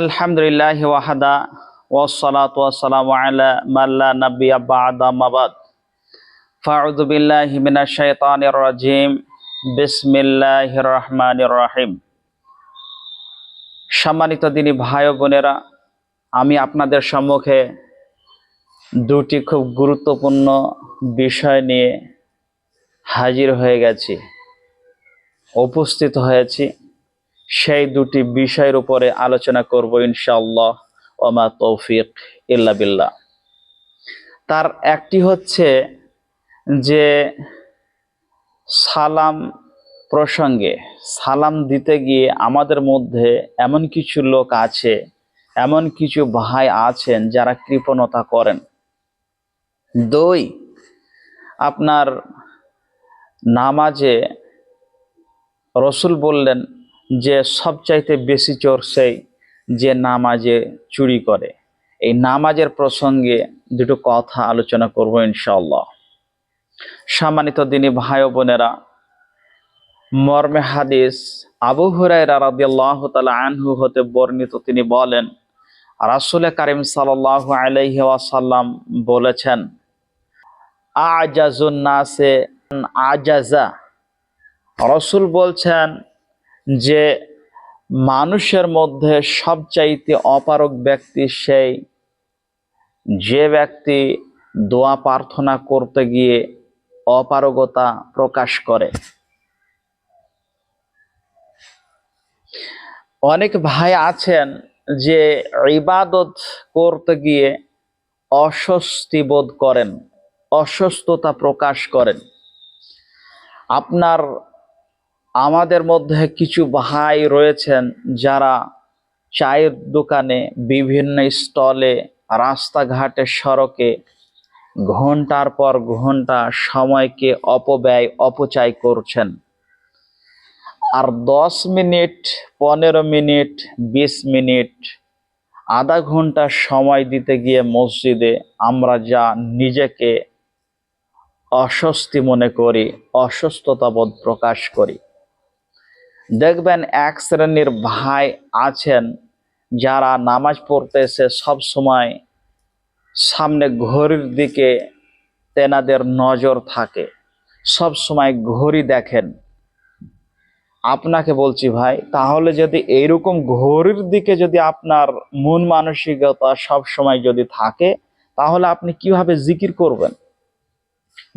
আলহামদুলিল্লাহ ওয়াহাদা ওয়াসসালাতু ওয়াসসালামু আলা মাল্লা নাবিয়্যা বা'দা মাবাদ ফাউযু বিল্লাহি মিনাশ শাইতানির রাজিম। বিসমিল্লাহির রহমানির রহিম। সম্মানিত দিনী ভাই বোনেরা, আমি আপনাদের সম্মুখে দুটি খুব গুরুত্বপূর্ণ বিষয় নিয়ে হাজির হয়ে গেছি, উপস্থিত হয়েছি। সেই দুটি বিষয়ের উপরে আলোচনা করব ইনশাআল্লাহ ওমা তৌফিক ইল্লা বিল্লাহ। তার একটি হচ্ছে যে সালাম প্রসঙ্গে, সালাম দিতে গিয়ে আমাদের মধ্যে এমন কিছু লোক আছে, এমন কিছু ভাই আছেন যারা কৃপণতা করেন। দুই, আপনার নামাজে রসুল বললেন যে সবচাইতে বেশি চোর সেই যে নামাজে চুরি করে। এই নামাজের প্রসঙ্গে দুটো কথা আলোচনা করব ইনশাল্লাহ সম্মানিত দিনী ভাই বোনেরা, মর্মে হাদিস আবু হুরাইরা রাদিয়াল্লাহ আনহু হতে বর্ণিত তিনি বলেন, রাসূল কারীম সাল্লাল্লাহু আলাইহি বলেছেন, আজাজুন নাসে আজাজা। রসুল বলছেন যে মানুষের মধ্যে সবচাইতে অপারক ব্যক্তি সেই যে ব্যক্তি দোয়া প্রার্থনা করতে গিয়ে অপারগতা প্রকাশ করে। অনেক ভাই আছেন যে ইবাদত করতে গিয়ে অস্বস্তি বোধ করেন, অসুস্থতা প্রকাশ করেন। আপনার আমাদের মধ্যে কিছু ভাই রয়েছেন যারা চায়ের দোকানে বিভিন্ন স্টলে, রাস্তাঘাটে, সড়কে ঘণ্টার পর ঘণ্টা সময়কে অপব্যয়, অপচয় করছেন। আর দশ মিনিট, পনেরো মিনিট, বিশ মিনিট, আধা ঘণ্টা সময় দিতে গিয়ে মসজিদে আমরা যা নিজেকে অস্বস্তি মনে করি, অসুস্থতা বোধ প্রকাশ করি। দেখবেন এক শ্রেণির ভাই আছেন যারা নামাজ পড়তে এসে সময় সামনে ঘড়ির দিকে তেনাদের নজর থাকে। সব সময় ঘড়ি দেখেন। আপনাকে বলছি ভাই, তাহলে যদি এইরকম ঘড়ির দিকে যদি আপনার মন মানসিকতা সব সময় যদি থাকে, তাহলে আপনি কীভাবে জিকির করবেন?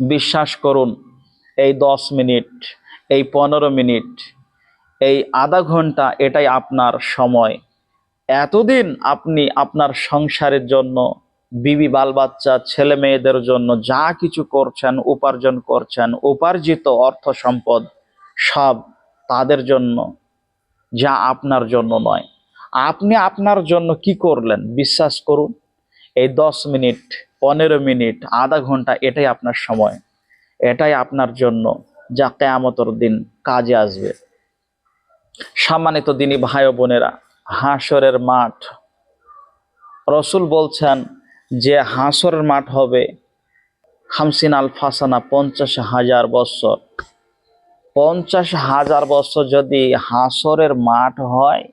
বিশ্বাস করুন, এই দশ মিনিট, এই পনেরো মিনিট এই আধা ঘণ্টা এটাই আপনার সময়। এতদিন আপনি আপনার সংসারের জন্য, বিবি বাল বাচ্চা ছেলে মেয়েদের জন্য যা কিছু করছেন, উপার্জন করছেন, উপার্জিত অর্থ সম্পদ, সব তাদের জন্য, যা আপনার জন্য নয়। আপনি আপনার জন্য কি করলেন? বিশ্বাস করুন, এই দশ মিনিট, পনেরো মিনিট, আধা ঘণ্টা এটাই আপনার সময়। এটাই আপনার জন্য, যা কেয়ামতর দিন কাজে আসবে। সম্মানিত দিনী ভাই বোনেরা, হাসরের মাঠ। রসুল বলছেন যে হাসরের মাঠ হবে হামসিন আল ফাসানা পঞ্চাশ হাজার বৎসর পঞ্চাশ হাজার বছর যদি হাসরের মাঠ হয়,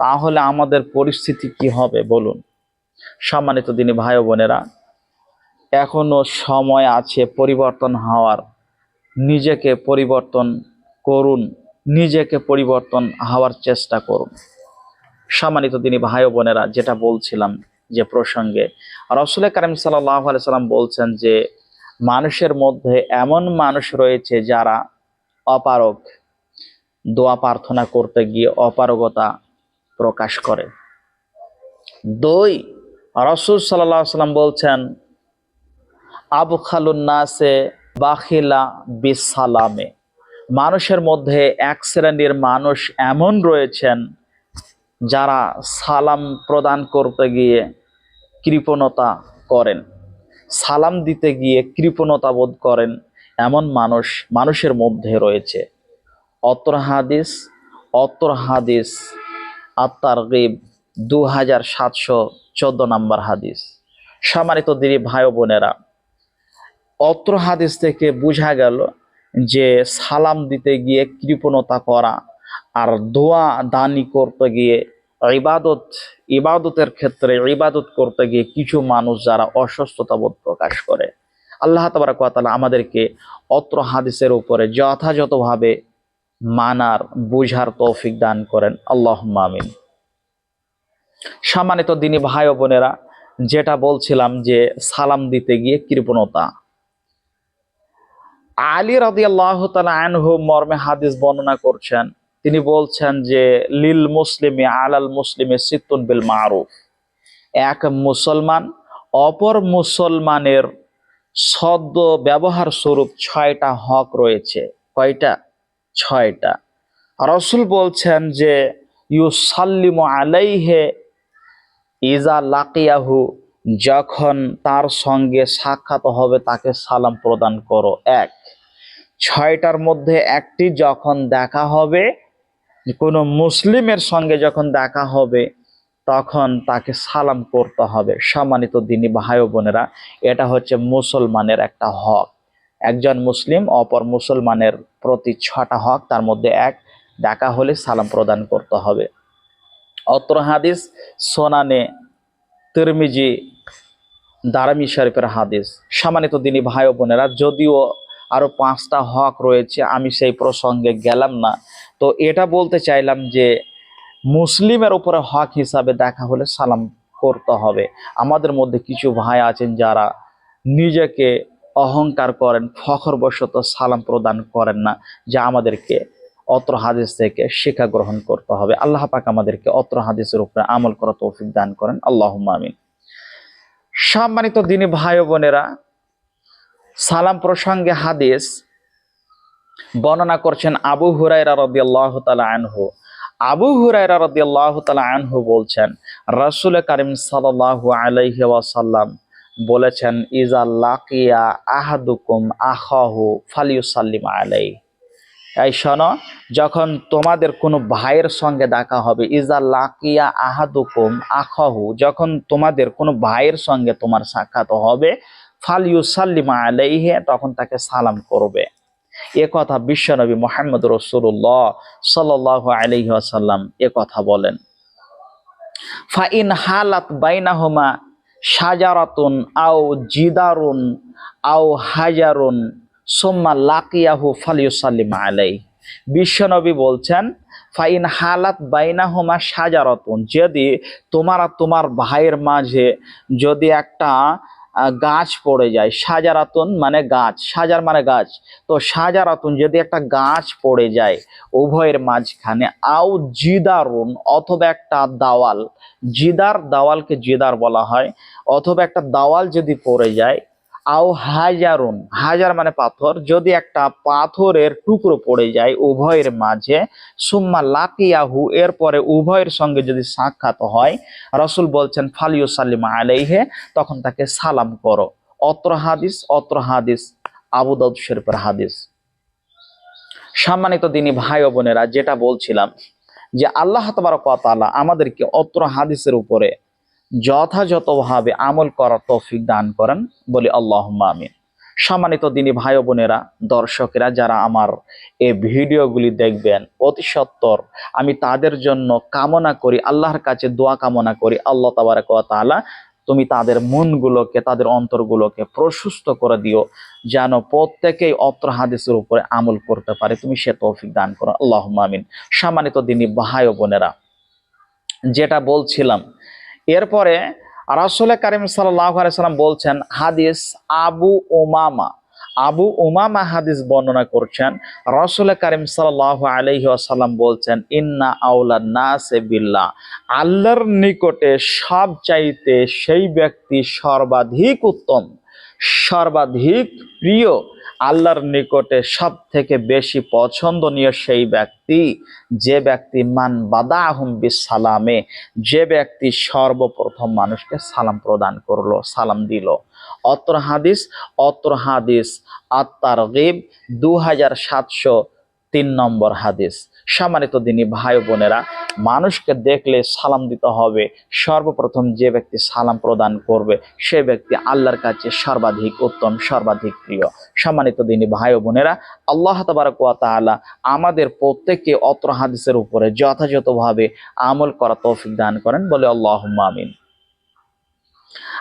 তাহলে আমাদের পরিস্থিতি কি হবে বলুন? সম্মানিত দিনী ভাই বোনেরা, এখনও সময় আছে পরিবর্তন হওয়ার। নিজেকে পরিবর্তন করুন। নিজেকে পরিবর্তন হওয়ার চেষ্টা করুন। সম্মানিত তিনি ভাই বোনেরা, যেটা বলছিলাম যে প্রসঙ্গে, রসুল কারিম সাল্লাহ সাল্লাম বলছেন যে, মানুষের মধ্যে এমন মানুষ রয়েছে যারা অপারগ, দোয়া প্রার্থনা করতে গিয়ে অপারগতা প্রকাশ করে। দুই, রসুল সাল্লাহ সাল্লাম বলছেন আবু খালুন্নাসে বাখিলা বিসালামে মানুষের মধ্যে এক শ্রেণির মানুষ এমন রয়েছেন যারা সালাম প্রদান করতে গিয়ে কৃপণতা করেন, সালাম দিতে গিয়ে কৃপণতা বোধ করেন এমন মানুষ মানুষের মধ্যে রয়েছে। অত্র হাদিস অত্র হাদিস আত্মার গিব দু হাজার সাতশো চোদ্দ নম্বর হাদিস। সম্মানিত দিদি ভাই বোনেরা, অত্র হাদিস থেকে বোঝা গেল যে সালাম দিতে গিয়ে কৃপণতা করা আর দোয়া দানি করতে গিয়ে ইবাদত, ইবাদতের ক্ষেত্রে ইবাদত করতে গিয়ে কিছু মানুষ যারা অসুস্থতা বোধ প্রকাশ করে। আল্লাহ তাবারাকাতালা আমাদেরকে অত্র হাদিসের উপরে যথাযথভাবে মানার, বুঝার তৌফিক দান করেন। আল্লাহ মামিন সম্মানিত দিনী ভাই বোনেরা, যেটা বলছিলাম যে সালাম দিতে গিয়ে কৃপণতা আলী রাদি আল্লাহ আনহু মর্মে হাদিস বর্ণনা করছেন। তিনি বলছেন যে, লিল মুসলিমে আলাল মুসলিমে সিত্তুন বিল মারুফ। এক মুসলমান অপর মুসলমানের সদ্য ব্যবহার স্বরূপ ছয়টা হক রয়েছে। কয়টা? ছয়টা। রসুল বলছেন যে ইউ ইউসাল্লিম আলাইহে ইজা লাকিয়াহু যখন তার সঙ্গে সাক্ষাৎ হবে, তাকে সালাম প্রদান করো। এক। ছয়টার মধ্যে একটি যখন দেখা হবে, কোনো মুসলিমের সঙ্গে যখন দেখা হবে, তখন তাকে সালাম করতে হবে। সম্মানিত দিনী ভাই বোনেরা, এটা হচ্ছে মুসলমানের একটা হক। একজন মুসলিম, অপর মুসলমানের প্রতি ছটা হক, তার মধ্যে এক, দেখা হলে সালাম প্রদান করতে হবে। অত্র হাদিস সোনানে তিরমিজি দারামি শরীফের হাদিস। সম্মানিত দিনী ভাই বোনেরা, যদিও আরও পাঁচটা হক রয়েছে, আমি সেই প্রসঙ্গে গেলাম না। তো এটা বলতে চাইলাম যে, মুসলিমের উপরে হক হিসাবে দেখা হলে সালাম করতে হবে। আমাদের মধ্যে কিছু ভাই আছেন যারা নিজেকে অহংকার করেন, ফখরবশত সালাম প্রদান করেন না, যা আমাদেরকে অত্র হাদিস থেকে শিক্ষা গ্রহণ করতে হবে। আল্লাহ পাক আমাদেরকে অত্র হাদিসের উপরে আমল করা তৌফিক দান করেন। আল্লাহ আমিন। সম্মানিত দিনী ভাই বোনেরা, সালাম প্রসঙ্গে হাদিস বর্ণনা করছেন আবু হুরাইরা রাদিয়াল্লাহু তাআলা আনহু। আবু হুরাইরা রাদিয়াল্লাহু তাআলা আনহু বলছেন, রাসূল কারীম সাল্লাল্লাহু আলাইহি বলেছেন, ইজা লাকিয়া আহাদুকুম আখাহু ফালিউসাল্লিম আলাইহি। এই শোনো, যখন তোমাদের কোনো ভাইয়ের সঙ্গে দেখা হবে, ইজা লাকিয়া আহাদুকুম আখাহু, যখন তোমাদের কোনো ভাইয়ের সঙ্গে তোমার সাক্ষাৎ হবে ফাল ইউসাল্লিমা আলাইহে, তখন তাকে সালাম করবে। এ কথা বিশ্বনবী মোহাম্মদ রসুল্লাহ সাল্লাহ আলাইহি আসাল্লাম এ কথা বলেন। ফাইন হালাত বাইনাহুমা সাজারাতুন আও জিদারুন আও হাজারুন সোম্মা লাকিয়াহু ফালিউসাল্লিমা আলাই বিশ্বনবী বলছেন, ফাইন হালাত বাইনাহুমা সাজারতন যদি তোমার আর তোমার ভাইয়ের মাঝে যদি একটা গাছ পড়ে যায় সাজারাতুন মানে গাছ সাজার মানে গাছ, তো সাজারাতুন যদি একটা গাছ পড়ে যায় উভয়ের মাঝখানে, আও জিদারুন, অথবা একটা দাওয়াল, জিদার দাওয়ালকে জিদার বলা হয়, অথবা একটা দাওয়াল যদি পড়ে যায় আও হাজারুন, হাজার মানে পাথর। যদি একটা পাথরের টুকরো পড়ে যায় উভয়ের মাঝে, সুম্মা লাকিয়াহু, এরপরে উভয়ের সঙ্গে যদি সাক্ষাৎ হয়, রসুল বলছেন ফালিউ সাল্লিমা আলাইহে, তখন তাকে সালাম করো। অত্র হাদিস অত্র হাদিস, আবু দাউদ শরীফের হাদিস। সম্মানিত দিনী ভাই বোনেরা, যেটা বলছিলাম যে আল্লাহ তালা আমাদেরকে অত্র হাদিসের উপরে যথাযথভাবে আমল করার তৌফিক দান করেন বলি আল্লাহ আমিন। সম্মানিত দিনী ভাই বোনেরা, দর্শকেরা যারা আমার এই ভিডিওগুলি দেখবেন, অতি সত্বর আমি তাদের জন্য কামনা করি, আল্লাহর কাছে দোয়া কামনা করি, আল্লাহ তাবারক তাআলা তুমি তাদের মনগুলোকে, তাদের অন্তরগুলোকে প্রশস্ত করে দিও, যেন প্রত্যেকেই অত্র হাদিসের উপরে আমল করতে পারে, তুমি সে তৌফিক দান করো। আল্লাহ আমিন। সম্মানিত দিনী ভাই বোনেরা, যেটা বলছিলাম এরপরে রাসুল কারিম সাল্লাম বলছেন, হাদিস আবু ওমামা আবু ওমামা হাদিস বর্ণনা করছেন রসুল কারিম সাল্লাহ আলহি বলছেন, ইন্না আউলা নাসে বিল্লাহ। আল্লাহর নিকটে সব চাইতে সেই ব্যক্তি সর্বাধিক উত্তম, সর্বাধিক প্রিয় আল্লাহর নিকটে সব থেকে বেশি পছন্দনীয় সেই ব্যক্তি, যে ব্যক্তি মান বাদা আহম্বি সালামে যে ব্যক্তি সর্বপ্রথম মানুষকে সালাম প্রদান করল, সালাম দিল। অত্র হাদিস অত্র হাদিস আত্মার গিব দু হাজার সাতশো তিন নম্বর হাদিস। সম্মানিত দিনী ভাই বোনেরা, মানুষকে দেখলে সালাম দিতে হবে। সর্বপ্রথম যে ব্যক্তি সালাম প্রদান করবে, সে ব্যক্তি আল্লাহর কাছে সর্বাধিক উত্তম, সর্বাধিক প্রিয়। সম্মানিত দিনী ভাই বোনেরা, আল্লাহ ওয়া আমাদের প্রত্যেককে অত্র হাদিসের উপরে যথাযথভাবে আমল করা তৌফিক দান করেন বলে আল্লাহ আমিন।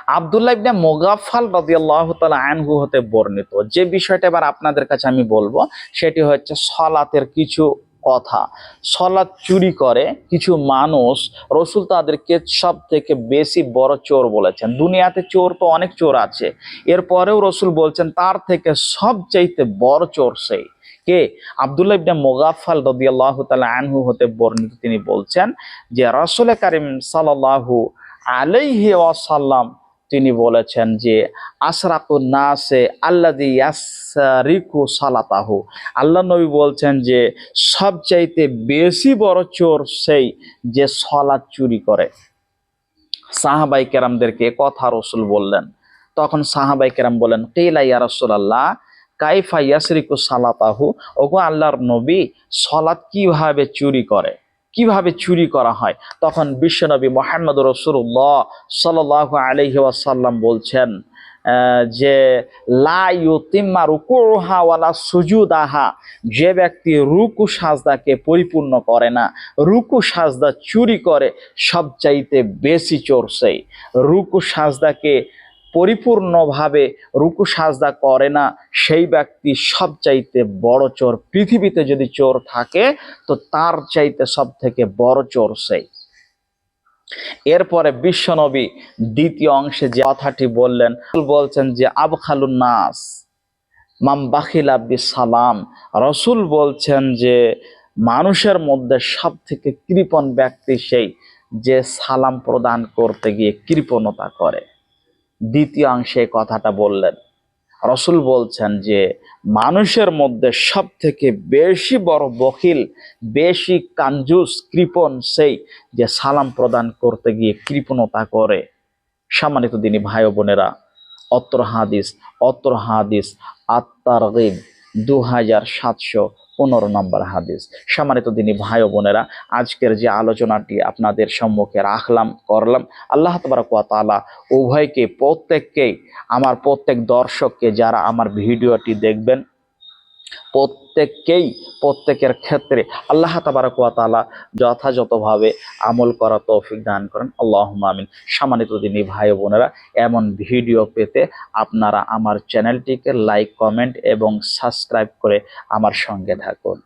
আবদুল্লাহ ইবনে মোগাফাল রাদিয়াল্লাহু তাআলা আনহু হতে বর্ণিত। যে বিষয়টা এবার আপনাদের কাছে আমি বলব, সেটি হচ্ছে সলাতের কিছু কথা। সলাৎ চুরি করে কিছু মানুষ, রসুল তাদেরকে সব থেকে বেশি বড় চোর বলেছেন। দুনিয়াতে চোর তো অনেক চোর আছে। এরপরেও রসুল বলছেন, তার থেকে সবচাইতে বড় চোর সেই কে? আবদুল্লাহ ইবনে মোগাফাল রদিয়াল্লাহ তাআলা আনহু হতে বর্ণিত তিনি বলছেন যে, রাসূল কারীম সাল্লাল্লাহু আলাইহি ওয়াসাল্লাম তিনি বলেছেন যে, আশরাকু নাসে আল্লাদি ইয়াসরিকু সালাতাহু। আল্লাহ নবী বলছেন যে, সবচাইতে বেশি বড় চোর সেই যে সলাৎ চুরি করে। সাহাবাই কেরামদেরকে কথা রসুল বললেন। তখন সাহাবাই কেরাম বলেন কেলা ইয়া রাসূলুল্লাহ, কাইফা ইয়াসরিকু সালাতাহু? ওগো আল্লাহর নবী সলাৎ কীভাবে চুরি করে? কীভাবে চুরি করা হয়? তখন বিশ্বনবী মোহাম্মদ রসুল্লাহ সাল্লাহ আলহি ওয়াসাল্লাম বলছেন আহ, যে লা ইউতিম্মা রুকুহা ওয়ালা সুজুদাহা যে ব্যক্তি রুকু সাজদাকে পরিপূর্ণ করে না রুকু সাজদা চুরি করে সবচাইতে বেশি সেই রুকু সাজদাকে পরিপূর্ণভাবে রুকু সাজদা করে না, সেই ব্যক্তি সবচাইতে বড় চোর। পৃথিবীতে যদি চোর থাকে, তো তার চাইতে সব থেকে বড় চোর সেই। এরপরে বিশ্বনবী দ্বিতীয় অংশে যে কথাটি বললেন বলছেন যে, আবখালুন নাস, মাম বাখিল আব্দি সালাম রসুল বলছেন যে, মানুষের মধ্যে সব থেকে কৃপণ ব্যক্তি সেই যে সালাম প্রদান করতে গিয়ে কৃপণতা করে। দ্বিতীয় অংশে কথাটা বললেন। রসুল বলছেন যে, মানুষের মধ্যে সব থেকে বেশি বড় বখিল বেশি কাঞ্জুস, কৃপণ সেই যে সালাম প্রদান করতে গিয়ে কৃপণতা করে। সম্মানিত দিনী ভাই বোনেরা, অত্র হাদিস অত্র হাদিস আত্মার দু হাজার সাতশো পনেরো নম্বর হাদিস। সম্মানিত দিনী ভাই বোনেরা, আজকের যে আলোচনাটি আপনাদের সম্মুখে রাখলাম, করলাম, আল্লাহ তবরাকুয়া তালা উভয়কে, প্রত্যেককেই, আমার প্রত্যেক দর্শককে, যারা আমার ভিডিওটি দেখবেন প্রত্যেককেই, প্রত্যেকের ক্ষেত্রে আল্লাহ তাবারকুয়া তালা যথাযথভাবে আমল করা তৌফিক দান করেন। আল্লাহ আমিন। সম্মানিত দিনী ভাই বোনেরা, এমন ভিডিও পেতে আপনারা আমার চ্যানেলটিকে লাইক, কমেন্ট এবং সাবস্ক্রাইব করে আমার সঙ্গে থাকুন।